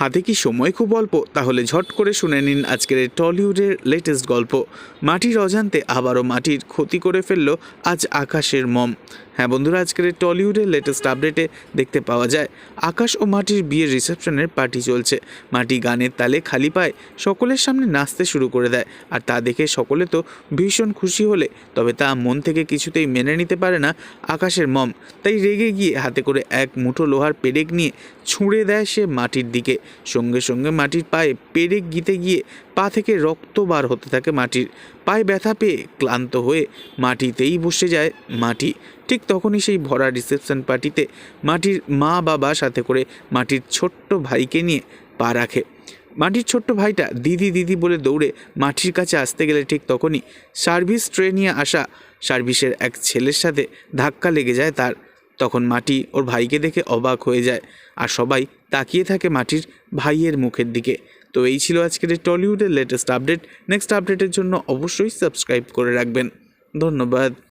হাতে কি সময় খুব অল্প? তাহলে ঝট করে শুনে নিন আজকের টলিউডের লেটেস্ট গল্প। মাটির অজান্তে আবারও মাটির ক্ষতি করে ফেলল আজ আকাশের মম। হ্যাঁ বন্ধুরা, আজকের টলিউডের লেটেস্ট আপডেটে দেখতে পাওয়া যায়, আকাশ ও মাটির বিয়ের রিসেপশনের পার্টি চলছে। মাটি গানের তালে খালি পায় সকলের সামনে নাচতে শুরু করে দেয়, আর তা দেখে সকলে তো ভীষণ খুশি হলে, তবে তা মন থেকে কিছুতেই মেনে নিতে পারে না আকাশের মম। তাই রেগে গিয়ে হাতে করে এক মুঠো লোহার পেরেক নিয়ে ছুঁড়ে দেয় সে মাটির দিকে। সঙ্গে সঙ্গে মাটির পায়ে পেরেক গিতে গিয়ে পা থেকে রক্ত বার হতে থাকে মাটির। পায়ে ব্যথা পেয়ে ক্লান্ত হয়ে মাটিতেই বসে যায় মাটি। ঠিক তখনই সেই ভরা রিসেপশন পার্টিতে মাটির মা বাবা সাথে করে মাটির ছোট্ট ভাইকে নিয়ে পা রাখে। মাটির ছোট্ট ভাইটা দিদি দিদি বলে দৌড়ে মাটির কাছে আসতে গেলে ঠিক তখনই সার্ভিস ট্রে নিয়ে আসা সার্ভিসের এক ছেলের সাথে ধাক্কা লেগে যায় তার। তখন মাটি ওর ভাইকে দেখে অবাক হয়ে যায় আর সবাই তাকিয়ে থাকে মাটির ভাইয়ের মুখের দিকে। তো এই ছিল আজকের টলিউডের লেটেস্ট আপডেট নেক্সট আপডেটের জন্য অবশ্যই সাবস্ক্রাইব করে রাখবেন। ধন্যবাদ।